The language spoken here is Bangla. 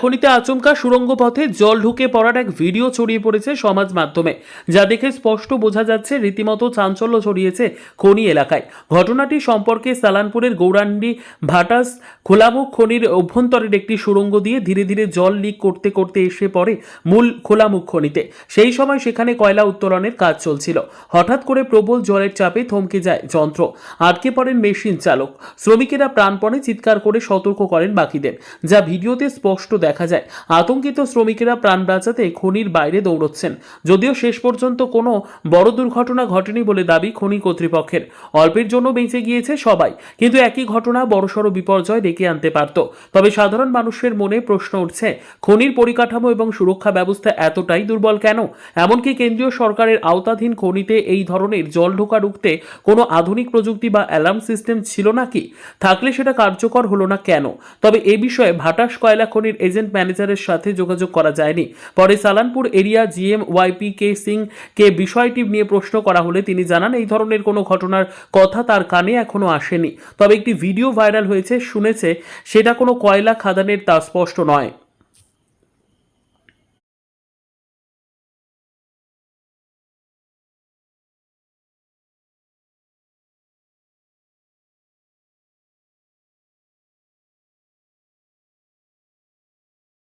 খনিতে আচমকা সুড়ঙ্গ পথে জল ঢুকে পড়ার এক ভিডিও ছড়িয়ে পড়েছে সমাজ মাধ্যমে, যা দেখে স্পষ্ট বোঝা যাচ্ছে রীতিমতো চাঞ্চল্য ছড়িয়েছে খনি এলাকায়। ঘটনাটি সম্পর্কে সালানপুরের গৌরান্ডি ভাটাস খোলামুখ খনির অভ্যন্তরের একটি সুড়ঙ্গ দিয়ে ধীরে ধীরে জল লিক করতে করতে এসে পড়ে মূল খোলামুখ খনিতে। সেই সময় সেখানে কয়লা উত্তোলনের কাজ চলছিল। হঠাৎ করে প্রবল জলের চাপে থমকে যায় যন্ত্র। আটকে পড়েন মেশিন চালক। শ্রমিকেরা প্রাণপণে চিৎকার করে সতর্ক করেন বাকিদের, যা ভিডিওতে স্পষ্ট দেখা যায়। আতঙ্কিত শ্রমিকেরা প্রাণ বাঁচাতে খনির বাইরে দৌড়চ্ছেন। যদিও শেষ পর্যন্ত কোনো বড় দুর্ঘটনা ঘটেনি বলে দাবি খনি কর্তৃপক্ষের। অল্পের জন্য বেঁচে গিয়েছে সবাই, কিন্তু একই ঘটনা বড়সড় বিপর্যয় ডেকে আনতে পারত। তবে সাধারণ মানুষের মনে প্রশ্ন উঠছে, খনির পরিকাঠামো এবং সুরক্ষা ব্যবস্থা এতটাই দুর্বল কেন? এমনকি কেন্দ্রীয় সরকারের আওতাধীন খনিতে এই ধরনের জল ঢোকা রুখতে কোনো আধুনিক প্রযুক্তি বা অ্যালার্ম সিস্টেম ছিল নাকি? থাকলে সেটা কার্যকর হলো না কেন? তবে এ বিষয়ে ভাটাস কয়লা খনির এজেন্ট ম্যানেজারের সাথে যোগাযোগ করা যায়নি। পরে Salanpur area GM YP K Singh কে বিষয়টি নিয়ে প্রশ্ন করা হলে তিনি জানান, এই ধরনের কোনো ঘটনার কথা তার কানে এখনও আসেনি। তবে একটি ভিডিও ভাইরাল হয়েছে, শুনেছে, সেটা কোনো কয়লা খাদানের তা স্পষ্ট নয়।